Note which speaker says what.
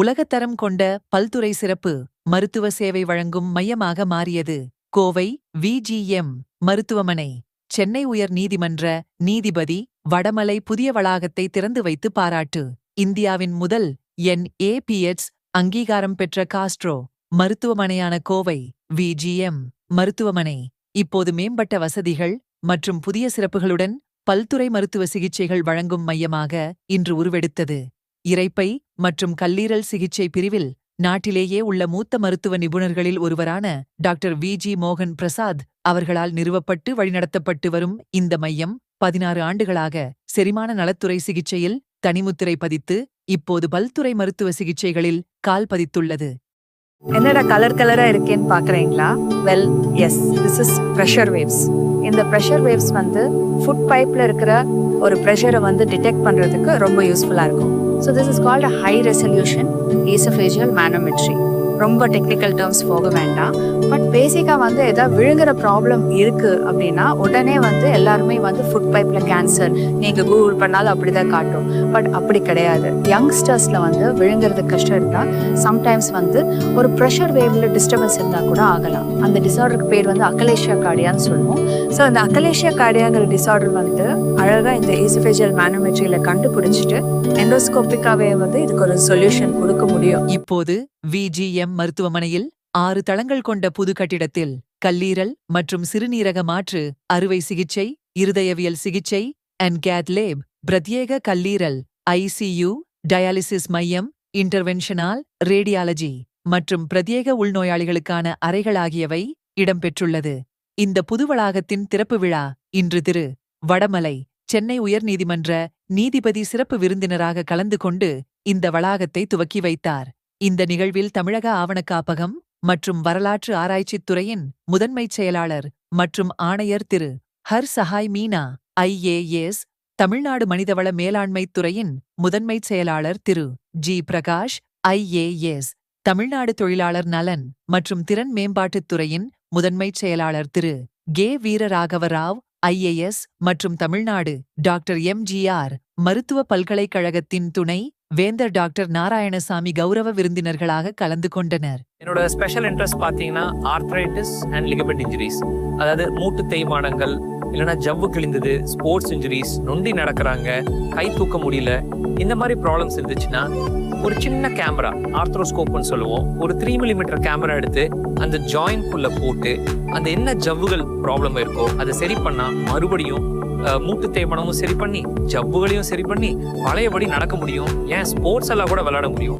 Speaker 1: உலகத்தரம் கொண்ட பல்துறை சிறப்பு மருத்துவ சேவை வழங்கும் மையமாக மாறியது கோவை விஜிஎம் மருத்துவமனை. சென்னை உயர் நீதிமன்ற நீதிபதி வடமலை புதிய வளாகத்தை திறந்து வைத்து பாராட்டு. இந்தியாவின் முதல் என். ஏபிஎட்ஸ் அங்கீகாரம் பெற்ற காஸ்ட்ரோ மருத்துவமனையான கோவை விஜிஎம் மருத்துவமனை. இப்போது மேம்பட்ட வசதிகள் மற்றும் புதிய சிறப்புகளுடன் பல்துறை மருத்துவ சிகிச்சைகள் வழங்கும் மையமாக இன்று உருவெடுத்தது. இறைப்பை மற்றும் கல்லீரல் சிகிச்சை பிரிவில் நாட்டிலேயே உள்ள மூத்த மருத்துவ நிபுணர்களில் ஒருவரான டாக்டர் வி. ஜி. மோகன் பிரசாத் அவர்களால் நிறுவப்பட்டு வழிநடத்தப்பட்டு வரும் இந்த மையம் பதினாறு ஆண்டுகளாக செரிமான நலத்துறை சிகிச்சையில் தனிமுத்திரை பதித்து இப்போது பல்துறை மருத்துவ சிகிச்சைகளில் கால் பதித்துள்ளது.
Speaker 2: என்னடா கலர் கலரா இருக்கேன்னு பாக்குறீங்களா? Well yes this is pressure waves இந்த ப்ரெஷர் வேவ்ஸ் வந்து ஃபுட் பைப்ல இருக்கிற ஒரு ப்ரெஷரை வந்து டிடெக்ட் பண்றதுக்கு ரொம்ப யூஸ்ஃபுல்லா இருக்கும். So this is called a high resolution esophageal manometry. ரொம்ப டெக்னிக்கல் டேர்ம்ஸ் போக வேண்டாம். பட் பேசிக்காக வந்து ஏதாவது விழுங்குற ப்ராப்ளம் இருக்குது அப்படின்னா உடனே வந்து எல்லாருமே வந்து ஃபுட் பைப்பில் கேன்சர் நீங்கள் கூகுள் பண்ணாலும் அப்படி தான் காட்டும். பட் அப்படி கிடையாது. யங்ஸ்டர்ஸில் வந்து விழுங்குறது கஷ்டம் இருந்தால் சம்டைம்ஸ் வந்து ஒரு ப்ரெஷர் வேவில் டிஸ்டர்பன்ஸ் இருந்தால் கூட ஆகலாம். அந்த டிசார்டருக்கு பேர் வந்து அக்கலேஷியா கார்டியான்னு சொல்லுவோம். ஸோ அந்த அக்கலேஷியா கார்டியாங்கிற டிசார்டர் வந்து அழகாக இந்த ஈசோஃபேஜியல் மேனோமெட்ரியில் கண்டுபிடிச்சிட்டு எண்டோஸ்கோப்பிக்காவே வந்து இதுக்கு ஒரு சொல்யூஷன் கொடுக்க முடியும்.
Speaker 1: இப்போது விஜிஎம் மருத்துவமனையில் ஆறு தளங்கள் கொண்ட புது கட்டிடத்தில் கல்லீரல் மற்றும் சிறுநீரக மாற்று அறுவை சிகிச்சை இருதயவியல் சிகிச்சை அண்ட் கேத் லேப் பிரத்யேக கல்லீரல் ஐசியு டயாலிசிஸ் மையம் இன்டர்வென்ஷனால் ரேடியாலஜி மற்றும் பிரத்யேக உள்நோயாளிகளுக்கான அறைகள் ஆகியவை இடம்பெற்றுள்ளது. இந்த புது வளாகத்தின் திறப்பு விழா இன்று திரு. வடமலை சென்னை உயர்நீதிமன்ற நீதிபதி சிறப்பு விருந்தினராக கலந்து கொண்டு இந்த வளாகத்தை துவக்கி வைத்தார். இந்த நிகழ்வில் தமிழக ஆவணக்காப்பகம் மற்றும் வரலாற்று ஆராய்ச்சித் துறையின் முதன்மைச் செயலாளர் மற்றும் ஆணையர் திரு. ஹர் சஹாய் மீனா ஐஏஎஸ் தமிழ்நாடு மனிதவள மேலாண்மைத் துறையின் முதன்மைச் செயலாளர் திரு. ஜி. பிரகாஷ் ஐஏஎஸ் தமிழ்நாடு தொழிலாளர் நலன் மற்றும் திறன் மேம்பாட்டுத் துறையின் முதன்மைச் செயலாளர் திரு. கே. வீரராகவ ராவ் ஐஏஎஸ் மற்றும் தமிழ்நாடு டாக்டர் எம்ஜிஆர் மருத்துவ பல்கலைக்கழகத்தின் துணை வேந்தர் டாக்டர் நாராயணசாமி கௌரவ விருந்தினர்களாக கலந்து கொண்டனர்.
Speaker 3: என்னோட ஸ்பெஷல் இன்ட்ரெஸ்ட் பார்த்தீங்கன்னா ஆர்த்ரைட்டிஸ் அண்ட் லிகமெண்ட் இன்ஜுரிஸ் அதாவது மூட்டு தேய்மானங்கள் இல்லைன்னா ஜவ்வு கிழிந்தது ஸ்போர்ட்ஸ் இன்ஜுரிஸ் நொண்டி நடக்கிறாங்க கை தூக்க முடியல இந்த மாதிரி ப்ராப்ளம்ஸ் இருந்துச்சுன்னா ஒரு சின்ன கேமரா ஆர்த்ரோஸ்கோப்னு சொல்லுவோம். ஒரு த்ரீ மில்லிமீட்டர் கேமரா எடுத்து அந்த ஜாயின்குள்ள போட்டு அந்த என்ன ஜவ்வுகள் ப்ராப்ளம் இருக்கோ அதை சரி பண்ணால் மறுபடியும் மூட்டு தேய்மானமும் சரி பண்ணி ஜப்புகளையும் சரி பண்ணி பழையபடி நடக்க முடியும். ஏன் ஸ்போர்ட்ஸ் எல்லாம் கூட விளையாட முடியும்.